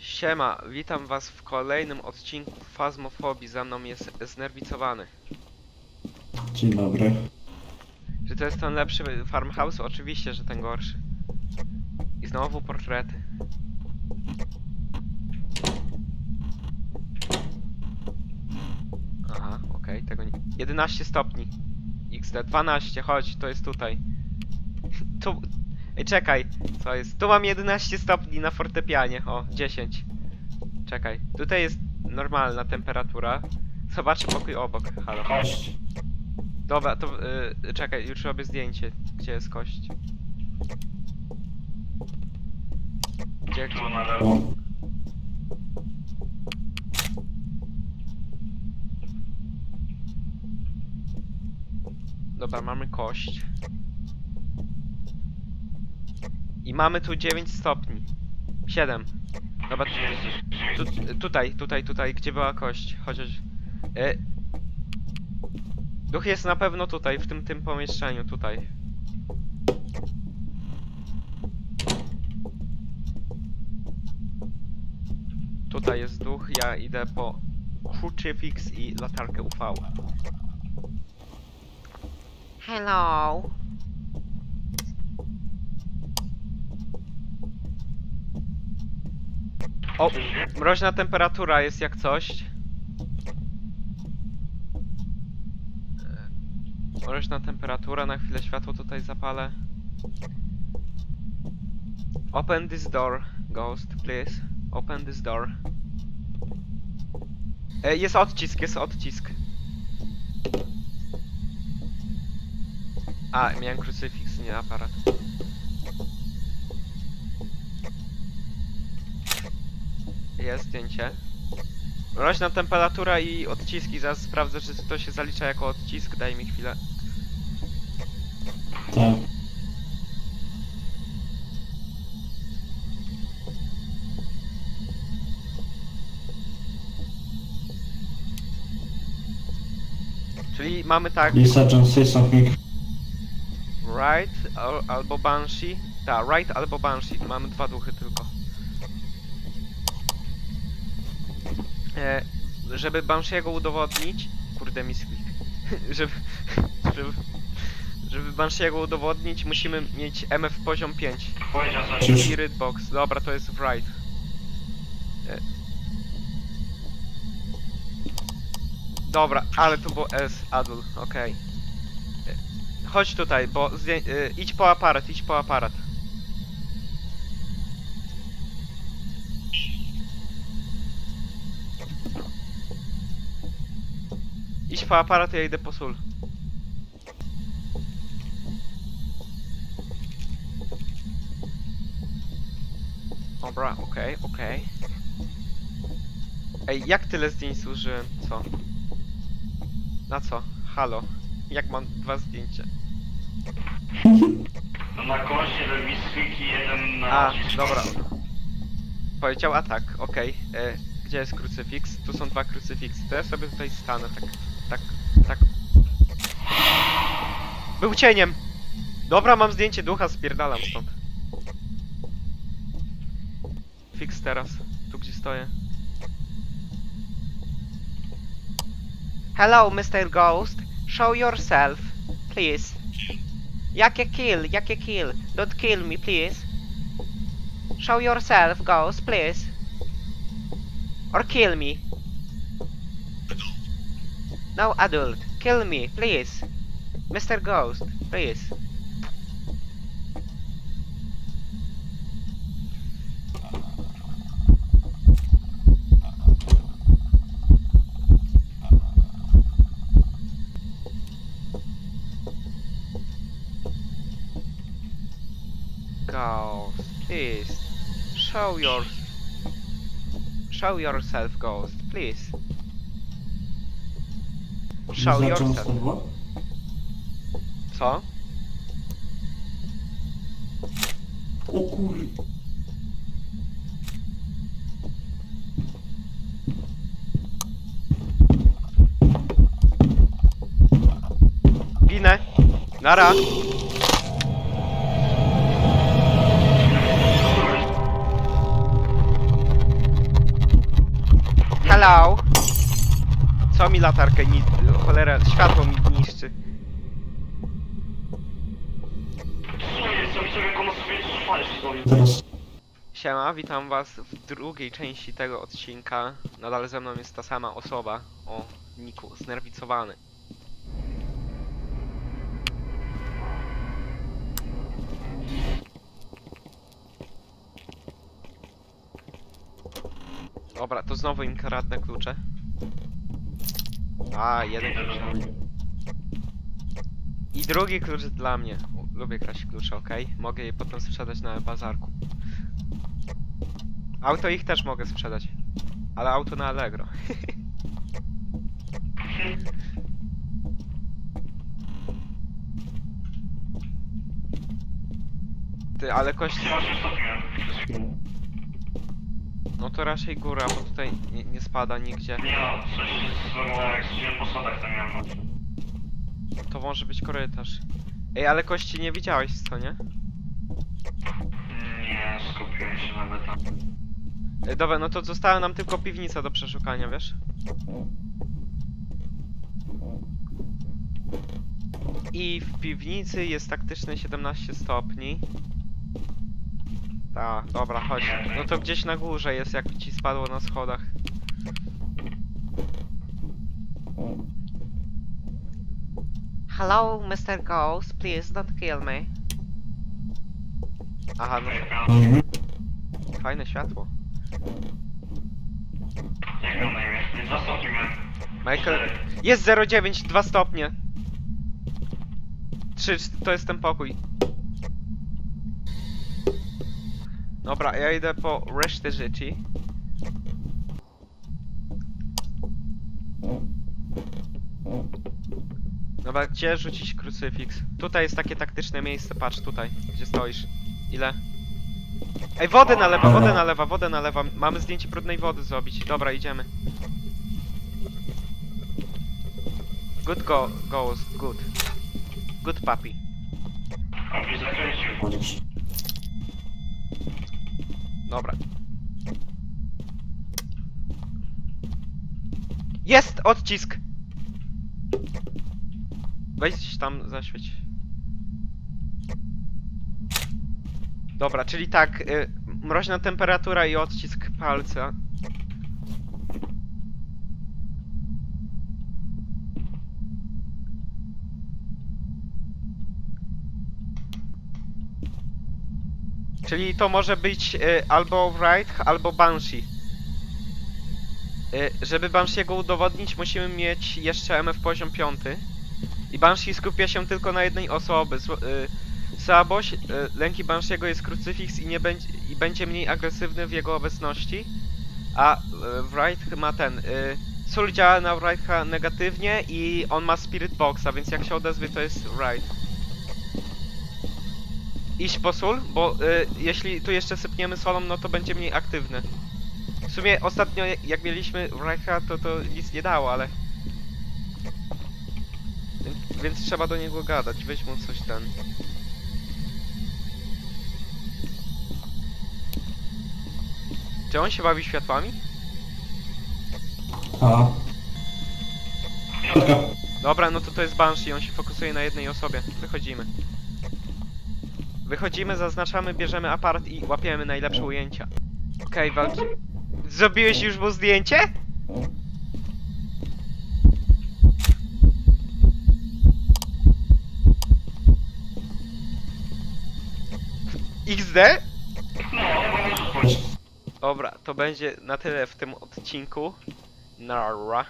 Siema, witam was w kolejnym odcinku Fazmofobii. Za mną jest znerwicowany. Dzień dobry. Czy to jest ten lepszy farmhouse? Oczywiście, że ten gorszy. I znowu portrety. Aha, okej, tego nie... 11 stopni. XD, 12, chodź, to jest tutaj. Tu... Ej, czekaj, co jest? Tu mam 11 stopni na fortepianie, o, 10. Czekaj, tutaj jest normalna temperatura. Zobaczę pokój obok, halo. Kość. Dobra, to y, czekaj, już robię zdjęcie. Gdzie jest kość? Gdzie, gdzie? Tu na lewo. Dobra, mamy kość. I mamy tu 9 stopni. 7. Dobra, tu, tutaj, tutaj, tutaj, gdzie była kość? Chociaż... Y, duch jest na pewno tutaj, w tym, tym pomieszczeniu, tutaj. Tutaj jest duch, ja idę po crucifix i latarkę UV. Hello. O, mroźna temperatura jest jak coś. E, Mroźna temperatura, na chwilę światło tutaj zapalę. Open this door, ghost, please. Open this door. E, jest odcisk, jest odcisk. A, miałem krucyfiks, nie aparat. Jest zdjęcie. Mroźna temperatura i odciski. Zaraz sprawdzę, czy to się zalicza jako odcisk. Daj mi chwilę. tak. Czyli mamy tak, Lisa something. right al albo banshee. Tak, right albo banshee. Mamy dwa duchy tylko. E, żeby bansheego udowodnić... Kurde mi sklik. żeby, żeby, żeby bansheego udowodnić, musimy mieć MF poziom 5. Powiedział coś. Już. Spirit box. Dobra, to jest right. E. Dobra, ale to było S, Adul, okej. E, Chodź tutaj, bo zdję- e, idź po aparat, idź po aparat. Idź po aparat, ja idę po sól. Dobra, okej, okej. Ej, jak tyle zdjęć zużyłem? Co? Na co? Halo? Jak mam dwa zdjęcia? No na kości robi swiki, jeden na A, dobra. Powiedział atak, okej. E, Gdzie jest krucyfiks? Tu są dwa krucyfiksy. To ja sobie tutaj stanę, tak, tak, tak. Był cieniem! Dobra, mam zdjęcie ducha, spierdalam stąd. Fix teraz, tu gdzie stoję. Hello, Mr. Ghost. Show yourself, please. Jakie kill, jakie kill. Don't kill me, please. Show yourself, Ghost, please. Or kill me. No, adult. Kill me, please. Mr. Ghost, please. Ghost, please. Show your... Show yourself, Ghost, please. Show John yourself. Co? O kur... Ginę. Nara. Latarkę ni... cholera, światło mi niszczy. Siema, witam was w drugiej części tego odcinka. Nadal ze mną jest ta sama osoba. O, Niku, znerwicowany. Dobra, to znowu im kradnę klucze. A, jeden klucz. dla mnie. I drugi klucz dla mnie. U, Lubię kraść klucze, ok? Mogę je potem sprzedać na bazarku. Auto ich też mogę sprzedać. Ale auto na Allegro. Ty, ale kości... 18 stopni. No to raczej góra, bo tutaj nie, nie spada nigdzie. Nie no, coś złego jak zdziwiłem po schodach tam miałem. To może być korytarz. Ej, ale kości nie widziałeś, co nie? Nie, skupiłem się nawet tam. Ej, dobra, no to została nam tylko piwnica do przeszukania, wiesz? I w piwnicy jest taktyczne 17 stopni. Tak, dobra, chodź. No to gdzieś na górze jest, jak ci spadło na schodach. Hello, Mr. Ghost, please don't kill me. Aha, no fajne światło. Michael. Jest 0,9, 2 stopnie. 3, to jest ten pokój. Dobra, ja idę po resztę rzeczy. Dobra, gdzie rzucić krucyfiks? Tutaj jest takie taktyczne miejsce, patrz tutaj, gdzie stoisz. Ile? Ej, wodę nalewa, wodę nalewa, wodę nalewa. Mamy zdjęcie brudnej wody zrobić. Dobra, idziemy. Good go, ghost, good. Good puppy. Zakręcił. Chociaż. Dobra. Jest odcisk! Weź tam zaświeć. Dobra, czyli tak, y, mroźna temperatura i odcisk palca. Czyli to może być y, albo Wright, albo Banshee. Y, żeby Banshee'ego udowodnić, musimy mieć jeszcze MF poziom 5. I Banshee skupia się tylko na jednej osoby. Y, Słabość, y, lęki Banshee'ego jest krucyfiks i, nie będzie, i będzie mniej agresywny w jego obecności. A y, Wright ma ten... Y, Soul działa na Wrighta negatywnie i on ma Spirit Boxa, więc jak się odezwie to jest Wright iść po sól, bo y, jeśli tu jeszcze sypniemy solą, no to będzie mniej aktywny. W sumie ostatnio jak- jak mieliśmy Reicha, to to nic nie dało, ale... Więc, więc trzeba do niego gadać, weź mu coś ten... Czy on się bawi światłami? A. Dobra, no to to jest Banshee, on się fokusuje na jednej osobie. Wychodzimy. Wychodzimy, zaznaczamy, bierzemy apart i łapiemy najlepsze ujęcia. Okej, walcz... Zrobiłeś już mu zdjęcie? XD? Dobra, to będzie na tyle w tym odcinku. Nara.